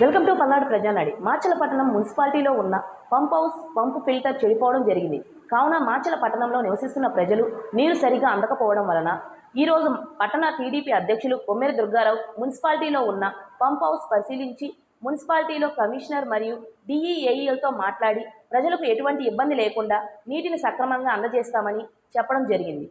Welcome to Palnadu Prajanadi. Macherla పట్టణం మున్సిపాలిటీలో ఉన్న పంప్ హౌస్ పంప్ ఫిల్టర్ చెడిపోవడం జరిగింది. కావున మాచల పట్టణంలో నివసిస్తున్న ప్రజలు నీరు సరిగా అందకపోవడం వలన ఈరోజు పట్టణ టీడీపీ అధ్యక్షులు కొమ్మెరి దుర్గారావు మున్సిపాలిటీలో ఉన్న పంప్ హౌస్ పరిశీలించి మున్సిపాలిటీలో కమిషనర్ మరియు డిఈఏఈలతో మాట్లాడి ప్రజలకు ఎటువంటి ఇబ్బంది లేకుండా నీటిని సక్రమంగా అందజేస్తామని చెప్పడం జరిగింది.